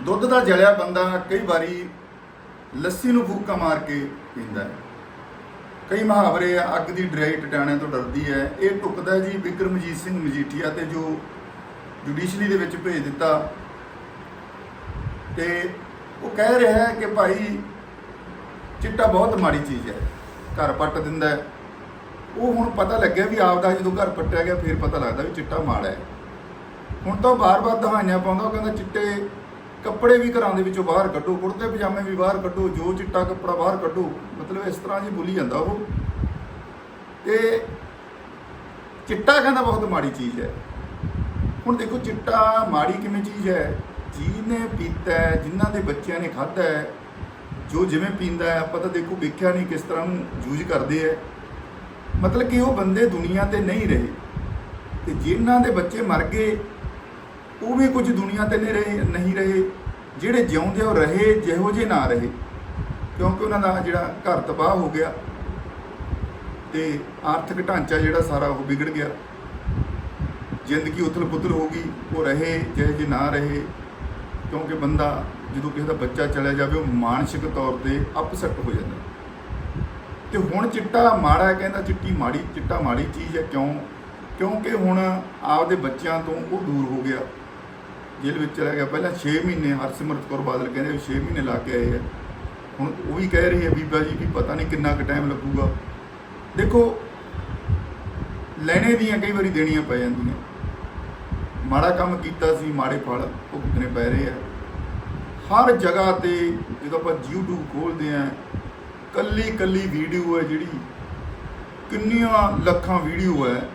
ਦੁੱਧ ਦਾ ਜਲਿਆ ਬੰਦਾ ਕਈ ਵਾਰੀ ਲੱਸੀ ਨੂੰ ਫੂਕਾ ਮਾਰ ਕੇ ਪੀਂਦਾ ਹੈ। ਕਈ ਮੁਹਾਵਰੇ ਅੱਗ ਦੀ ਡਰਾਈ ਟਟਾਣਿਆਂ ਤੋਂ ਡਰਦੀ ਹੈ। ਇਹ ਟੁਕਦਾ ਜੀ ਵਿਕਰਮਜੀਤ ਸਿੰਘ ਮਜੀਠੀਆ ਤੇ ਜੋ ਜੁਡੀਸ਼ਰੀ ਦੇ ਵਿੱਚ ਭੇਜ ਦਿੱਤਾ। ਤੇ ਉਹ ਕਹਿ ਰਿਹਾ ਹੈ ਕਿ ਭਾਈ ਚਿੱਟਾ ਬਹੁਤ ਮਾੜੀ ਚੀਜ਼ ਹੈ, ਘਰ ਪੱਟ ਦਿੰਦਾ ਉਹ ਹੁਣ ਪਤਾ ਲੱਗਿਆ ਵੀ ਆਪਦਾ ਜਦੋਂ ਘਰ ਪੱਟਿਆ ਗਿਆ, ਫਿਰ ਪਤਾ ਲੱਗਦਾ ਵੀ ਚਿੱਟਾ ਮਾੜਾ ਹੈ। ਹੁਣ ਤਾਂ ਬਾਰ-ਬਾਰ ਦਹਾਈਆਂ ਪਾਉਂਦਾ, ਉਹ ਕਹਿੰਦਾ ਚਿੱਟੇ ਕੱਪੜੇ ਵੀ ਘਰਾਂ ਦੇ ਵਿੱਚੋਂ ਬਾਹਰ ਕੱਢੋ, ਕੁੜਤੇ ਪਜਾਮੇ ਵੀ ਬਾਹਰ ਕੱਢੋ, ਜੋ ਚਿੱਟਾ ਕੱਪੜਾ ਬਾਹਰ ਕੱਢੋ, ਮਤਲਬ ਇਸ ਤਰ੍ਹਾਂ ਜੀ ਬੋਲੀ ਜਾਂਦਾ ਉਹ। ਤੇ ਚਿੱਟਾ ਕਹਿੰਦਾ ਬਹੁਤ ਮਾੜੀ ਚੀਜ਼ ਹੈ। ਹੁਣ ਦੇਖੋ ਚਿੱਟਾ ਮਾੜੀ ਕਿਵੇਂ ਚੀਜ਼ ਹੈ? ਜਿਹਨੇ ਪੀਤਾ ਹੈ, ਜਿਨ੍ਹਾਂ ਦੇ ਬੱਚਿਆਂ ਨੇ ਖਾਧਾ ਹੈ, ਜੋ ਜਿਵੇਂ ਪੀਂਦਾ ਹੈ, ਆਪਾਂ ਤਾਂ ਦੇਖੋ ਵੇਖਿਆ ਨਹੀਂ ਕਿਸ ਤਰ੍ਹਾਂ ਨੂੰ ਯੂਜ਼ ਕਰਦੇ ਹੈ। ਮਤਲਬ ਕਿ ਉਹ ਬੰਦੇ ਦੁਨੀਆ ਤੇ ਨਹੀਂ ਰਹੇ। ਤੇ ਜਿਨ੍ਹਾਂ ਦੇ ਬੱਚੇ ਮਰ ਗਏ ਉਹ ਵੀ ਕੁਝ ਦੁਨੀਆ ਤੇ ਨਹੀਂ ਰਹੇ ਨਹੀਂ ਰਹੇ। ਜਿਹੜੇ ਜਿਉਂਦੇ ਉਹ ਰਹੇ, ਜਿਹੋ ਜਿਹੇ ਨਾ ਰਹੇ। ਕਿਉਂਕਿ ਉਹਨਾਂ ਦਾ ਜਿਹੜਾ ਘਰ ਤਬਾਹ ਹੋ ਗਿਆ ਤੇ ਆਰਥਿਕ ਢਾਂਚਾ ਜਿਹੜਾ ਸਾਰਾ ਉਹ ਵਿਗੜ ਗਿਆ। ਜ਼ਿੰਦਗੀ ਉਥਲ-ਪੁਥਲ ਹੋ ਗਈ, ਉਹ ਰਹੇ, ਜਿਹੇ ਜਿਹੇ ਨਾ ਰਹੇ। ਕਿਉਂਕਿ ਬੰਦਾ ਜਦੋਂ ਕਿਸੇ ਦਾ ਬੱਚਾ ਚਲਿਆ ਜਾਵੇ, ਉਹ ਮਾਨਸਿਕ ਤੌਰ ਤੇ ਅਪਸੈਟ ਹੋ ਜਾਂਦਾ। ਤੇ ਹੁਣ ਚਿੱਟਾ ਮਾੜਾ ਕਹਿੰਦਾ ਚਿੱਟੀ ਮਾੜੀ, ਚਿੱਟਾ ਮਾੜੀ ਚੀਜ਼ ਹੈ। ਕਿਉਂ? ਕਿਉਂਕਿ ਹੁਣ ਆਪਦੇ ਬੱਚਿਆਂ ਤੋਂ ਉਹ ਦੂਰ ਹੋ ਗਿਆ। ਜੇਲ੍ਹ ਵਿੱਚ ਚਲਾ ਗਿਆ। ਪਹਿਲਾਂ 6 ਮਹੀਨੇ ਹਰਸਿਮਰਤ ਕੌਰ ਬਾਦਲ ਕਹਿੰਦੇ ਵੀ 6 ਮਹੀਨੇ ਲਾ ਕੇ ਆਏ ਹੈ ਹੁਣ ਉਹ ਵੀ ਕਹਿ ਰਹੀ ਹੈ ਬੀਬਾ ਜੀ ਵੀ ਪਤਾ ਨਹੀਂ ਕਿੰਨਾ ਕੁ ਟਾਈਮ ਲੱਗੂਗਾ। ਦੇਖੋ, ਲੈਣੇ ਦੀਆਂ ਕਈ ਵਾਰੀ ਦੇਣੀਆਂ ਪੈ ਜਾਂਦੀਆਂ। ਮਾੜਾ ਕੰਮ ਕੀਤਾ ਸੀ, ਮਾੜੇ ਫਲ ਭੁਗਤਣੇ ਪੈ ਰਹੇ ਆ। ਹਰ ਜਗ੍ਹਾ ਤੇ ਜਦੋਂ ਆਪਾਂ YouTube ਖੋਲਦੇ ਆ ਕੱਲੀ ਕੱਲੀ ਵੀਡੀਓ ਹੈ ਜਿਹੜੀ, ਕਿੰਨੀਆਂ ਲੱਖਾਂ ਵੀਡੀਓ ਹੈ।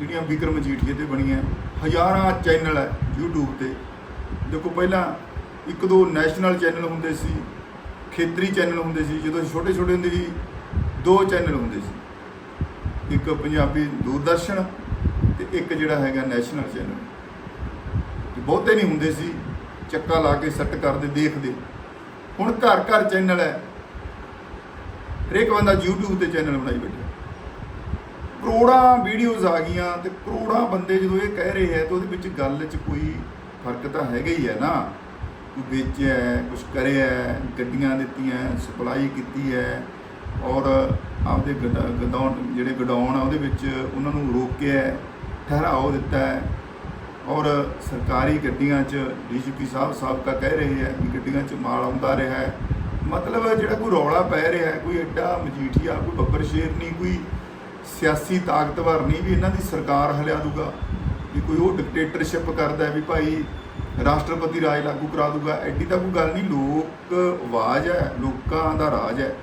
ਜਿਹੜੀਆਂ ਵਿਕਰਮ ਮਜੀਠੀਏ ਤੇ ਬਣੀਆਂ ਹਜ਼ਾਰਾਂ ਚੈਨਲ ਹੈ YouTube ਤੇ। ਦੇਖੋ, ਪਹਿਲਾਂ ਇੱਕ ਦੋ ਨੈਸ਼ਨਲ ਚੈਨਲ ਹੁੰਦੇ ਸੀ, ਖੇਤਰੀ ਚੈਨਲ ਹੁੰਦੇ ਸੀ, ਜਦੋਂ ਛੋਟੇ ਛੋਟੇ ਹੁੰਦੇ ਸੀ, ਦੋ ਚੈਨਲ ਹੁੰਦੇ ਸੀ। ਇੱਕ ਪੰਜਾਬੀ ਦੂਰਦਰਸ਼ਨ ਤੇ ਇੱਕ ਜਿਹੜਾ ਹੈਗਾ ਨੈਸ਼ਨਲ ਚੈਨਲ ਤੇ ਬਹੁਤੇ ਨਹੀਂ ਹੁੰਦੇ ਸੀ, ਚੱਕਾ ਲਾ ਕੇ ਸੈੱਟ ਕਰਦੇ, ਦੇਖਦੇ। ਹੁਣ ਘਰ ਘਰ ਚੈਨਲ ਹੈ। ਹਰੇਕ ਬੰਦਾ YouTube ਤੇ ਚੈਨਲ ਬਣਾਈ ਬੈਠਾ। ਕਰੋੜਾਂ ਵੀਡੀਓਜ਼ ਆ ਗਈਆਂ ਤੇ ਕਰੋੜਾਂ ਬੰਦੇ ਜਦੋਂ ਇਹ ਕਹਿ ਰਹੇ ਹੈ ਤਾਂ ਉਹਦੇ ਵਿੱਚ ਗੱਲ 'ਚ ਕੋਈ ਫ਼ਰਕ ਤਾਂ ਹੈਗਾ ਹੀ ਹੈ ਨਾ। ਕੋਈ ਵੇਚਿਆ ਹੈ ਕੁਝ ਕਰਿਆ ਗੱਡੀਆਂ ਦਿੱਤੀਆਂ ਸਪਲਾਈ ਕੀਤੀ ਹੈ ਔਰ ਆਪਦੇ ਗਡਾ- ਗਡਾਊਨ ਜਿਹੜੇ ਗਡਾਊਨ ਆ ਉਹਦੇ ਵਿੱਚ ਉਹਨਾਂ ਨੂੰ ਰੋਕਿਆ ਠਹਿਰਾਓ ਦਿੱਤਾ ਹੈ ਔਰ ਸਰਕਾਰੀ ਗੱਡੀਆਂ 'ਚ ਡੀਜੀਪੀ ਸਾਹਿਬ, ਸਾਬਕਾ ਕਹਿ ਰਹੇ ਹੈ ਕਿ ਗੱਡੀਆਂ 'ਚ ਮਾਲ ਆਉਂਦਾ ਰਿਹਾ ਹੈ। ਮਤਲਬ ਜਿਹੜਾ ਕੋਈ ਰੌਲਾ ਪੈ ਰਿਹਾ ਕੋਈ ਐਡਾ ਮਜੀਠੀਆ, ਕੋਈ ਬੱਬਰ ਸ਼ੇਰ ਨਹੀਂ, ਕੋਈ ਸਿਆਸੀ ਤਾਕਤਵਰ ਨਹੀਂ ਵੀ ਇਹਨਾਂ ਦੀ ਸਰਕਾਰ ਹਲਿਆ ਦੂਗਾ, ਵੀ ਕੋਈ ਉਹ ਡਿਕਟੇਟਰਸ਼ਿਪ ਕਰਦਾ ਵੀ ਭਾਈ ਰਾਸ਼ਟਰਪਤੀ ਰਾਜ ਲਾਗੂ ਕਰਾ ਦੂਗਾ, ਐਡੀ ਤਾਂ ਕੋਈ ਗੱਲ ਨਹੀਂ, ਲੋਕ ਆਵਾਜ਼ ਹੈ, ਲੋਕਾਂ ਦਾ ਰਾਜ ਹੈ।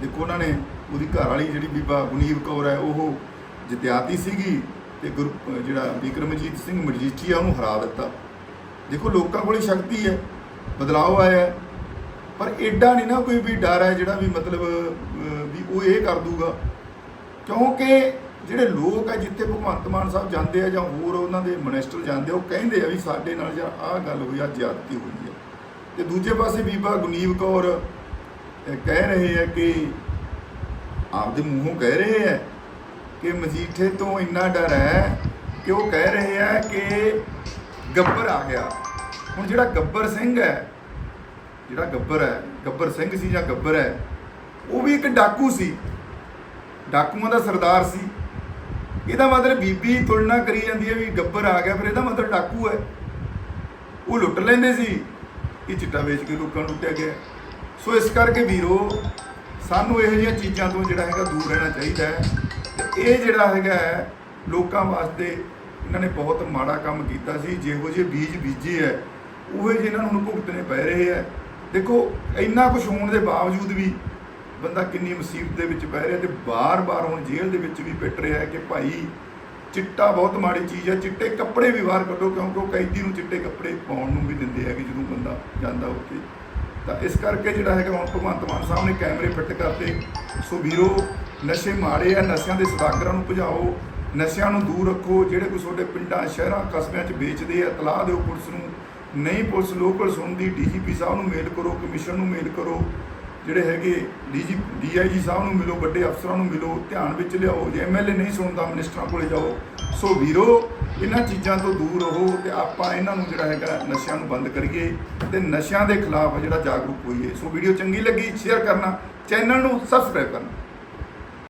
ਦੇਖੋ ਉਹਨਾਂ ਨੇ ਉਹਦੀ ਘਰ ਵਾਲੀ ਜਿਹੜੀ ਬੀਬਾ ਗੁਨੀਵ ਕੌਰ ਹੈ, ਉਹ ਜਤਿਆਤੀ ਸੀਗੀ ਤੇ ਗੁਰ ਜਿਹੜਾ ਵਿਕਰਮਜੀਤ ਸਿੰਘ ਮਜੀਠੀਆ ਉਹਨੂੰ ਹਰਾ ਦਿੱਤਾ। ਦੇਖੋ ਲੋਕਾਂ ਕੋਲੇ ਸ਼ਕਤੀ ਹੈ ਬਦਲਾਅ ਆਇਆ ਪਰ ਐਡਾ ਨਹੀਂ ਨਾ ਕੋਈ ਵੀ ਡਰ ਹੈ ਜਿਹੜਾ ਵੀ ਮਤਲਬ ਵੀ ਉਹ ਇਹ ਕਰ ਦੂਗਾ। ਕਿਉਂਕਿ ਜਿਹੜੇ ਲੋਕ ਆ ਜਿੱਥੇ ਭਗਵੰਤ ਮਾਨ ਸਾਹਿਬ ਜਾਂਦੇ ਆ ਜਾਂ ਹੋਰ ਉਹਨਾਂ ਦੇ ਮਿਨਿਸਟਰ ਜਾਂਦੇ ਆ, ਉਹ ਕਹਿੰਦੇ ਆ ਵੀ ਸਾਡੇ ਨਾਲ ਜਾਂ ਆਹ ਗੱਲ ਹੋਈ ਆ ਜ਼ਿਆਦਤੀ ਹੋਈ ਹੈ ਤੇ ਦੂਜੇ ਪਾਸੇ ਬੀਬਾ ਗੁਨੀਵ ਕੌਰ ਕਹਿ ਰਹੇ ਆ ਕਿ ਆਪਦੇ ਮੂੰਹੋਂ ਕਹਿ ਰਹੇ ਆ ਕਿ ਮਜੀਠੇ ਤੋਂ ਇੰਨਾ ਡਰ ਹੈ ਕਿ ਉਹ ਕਹਿ ਰਹੇ ਆ ਕਿ ਗੱਬਰ ਆ ਗਿਆ। ਹੁਣ ਜਿਹੜਾ ਗੱਬਰ ਸਿੰਘ ਹੈ ਜਿਹੜਾ ਗੱਬਰ ਹੈ ਗੱਬਰ ਸਿੰਘ ਸੀ ਜਾਂ ਗੱਬਰ ਹੈ ਉਹ ਵੀ ਇੱਕ ਡਾਕੂ ਸੀ। ਡਾਕੂਆਂ ਦਾ ਸਰਦਾਰ ਸੀ। ਇਹਦਾ ਮਤਲਬ ਬੀਬੀ ਤੁਲਨਾ ਕਰੀ ਜਾਂਦੀ ਹੈ ਵੀ ਗੱਬਰ ਆ ਗਿਆ ਫਿਰ ਇਹਦਾ ਮਤਲਬ ਡਾਕੂ ਹੈ। ਉਹ ਲੁੱਟ ਲੈਂਦੇ ਸੀ। ਇਹ ਚਿੱਟਾ ਵੇਚ ਕੇ ਲੋਕਾਂ ਨੂੰ ਲੁੱਟਿਆ ਗਿਆ। ਸੋ ਇਸ ਕਰਕੇ ਵੀਰੋ ਸਾਨੂੰ ਇਹੋ ਜਿਹੀਆਂ ਚੀਜ਼ਾਂ ਤੋਂ ਜਿਹੜਾ ਹੈਗਾ ਦੂਰ ਰਹਿਣਾ ਚਾਹੀਦਾ ਹੈ। ਤੇ ਇਹ ਜਿਹੜਾ ਹੈਗਾ ਹੈ, ਲੋਕਾਂ ਵਾਸਤੇ ਇਹਨਾਂ ਨੇ ਬਹੁਤ ਮਾੜਾ ਕੰਮ ਕੀਤਾ ਸੀ। ਜਿਹੋ ਜਿਹੇ ਬੀਜ ਬੀਜੇ ਹੈ ਉਹ ਜਿਹੇ ਇਹਨਾਂ ਨੂੰ ਹੁਣ ਭੁਗਤਣੇ ਪੈ ਰਹੇ ਹੈ। ਦੇਖੋ ਇੰਨਾ ਕੁਝ ਹੋਣ ਦੇ ਬਾਵਜੂਦ ਵੀ ਬੰਦਾ ਕਿੰਨੀ ਮੁਸੀਬਤ ਦੇ ਵਿੱਚ ਬਹਿ ਰਿਹਾ ਤੇ ਬਾਰ-ਬਾਰ ਹੁਣ ਜੇਲ੍ਹ ਦੇ ਵਿੱਚ ਵੀ ਪਿੱਟ ਰਿਹਾ ਹੈ ਕਿ ਭਾਈ ਚਿੱਟਾ ਬਹੁਤ ਮਾੜੀ ਚੀਜ਼ ਹੈ, ਚਿੱਟੇ ਕੱਪੜੇ ਵੀ ਬਾਹਰ ਕੱਢੋ ਕਿਉਂਕਿ ਉਹ ਕੈਦੀ ਨੂੰ ਚਿੱਟੇ ਕੱਪੜੇ ਪਾਉਣ ਨੂੰ ਵੀ ਦਿੰਦੇ ਹੈਗੇ ਜਦੋਂ ਬੰਦਾ ਜਾਂਦਾ ਉੱਥੇ। ਤਾਂ ਇਸ ਕਰਕੇ ਜਿਹੜਾ ਹੈਗਾ ਹੁਣ ਭਗਵੰਤ ਮਾਨ ਸਾਹਿਬ ਨੇ ਕੈਮਰੇ ਫਿੱਟ ਕਰਤੇ। ਸੋ ਵੀਰੋ, ਨਸ਼ੇ ਮਾੜੇ ਆ, ਨਸ਼ਿਆਂ ਦੇ ਸਦਾਗਰਾਂ ਨੂੰ ਭਜਾਓ, ਨਸ਼ਿਆਂ ਨੂੰ ਦੂਰ ਰੱਖੋ, ਜਿਹੜੇ ਕੋਈ ਤੁਹਾਡੇ ਪਿੰਡਾਂ, ਸ਼ਹਿਰਾਂ, ਕਸਬਿਆਂ 'ਚ ਵੇਚਦੇ ਆ, ਤਲਾਹ ਦਿਓ ਪੁਲਿਸ ਨੂੰ। ਨਹੀਂ ਪੁਲਿਸ ਲੋਕਲ ਸੁਣਦੀ, ਡੀਜੀਪੀ ਸਾਹਿਬ ਨੂੰ ਮੇਲ ਕਰੋ, ਕਮਿਸ਼ਨ ਨੂੰ ਮੇਲ ਕਰੋ। ਜਿਹੜੇ ਹੈਗੇ ਡੀਜੀ ਡੀਆਈਜੀ ਸਾਹਿਬ ਨੂੰ ਮਿਲੋ, ਵੱਡੇ ਅਫਸਰਾਂ ਨੂੰ ਮਿਲੋ, ਧਿਆਨ ਵਿੱਚ ਲਿਆਓ, ਜੇ ਐਮਐਲਏ ਨਹੀਂ ਸੁਣਦਾ, ਮਿਨਿਸਟਰਾਂ ਕੋਲੇ ਜਾਓ। ਸੋ ਵੀਰੋ, ਇਹਨਾਂ ਚੀਜ਼ਾਂ ਤੋਂ ਦੂਰ ਰਹੋ ਤੇ ਆਪਾਂ ਇਹਨਾਂ ਨੂੰ ਜਿਹੜਾ ਹੈਗਾ ਨਸ਼ਿਆਂ ਨੂੰ ਬੰਦ ਕਰੀਏ ਤੇ ਨਸ਼ਿਆਂ ਦੇ ਖਿਲਾਫ ਜਿਹੜਾ ਜਾਗਰੂਕ ਹੋਈਏ। ਸੋ ਵੀਡੀਓ ਚੰਗੀ ਲੱਗੀ ਸ਼ੇਅਰ ਕਰਨਾ ਚੈਨਲ ਨੂੰ ਸਬਸਕ੍ਰਾਈਬ ਕਰਨਾ।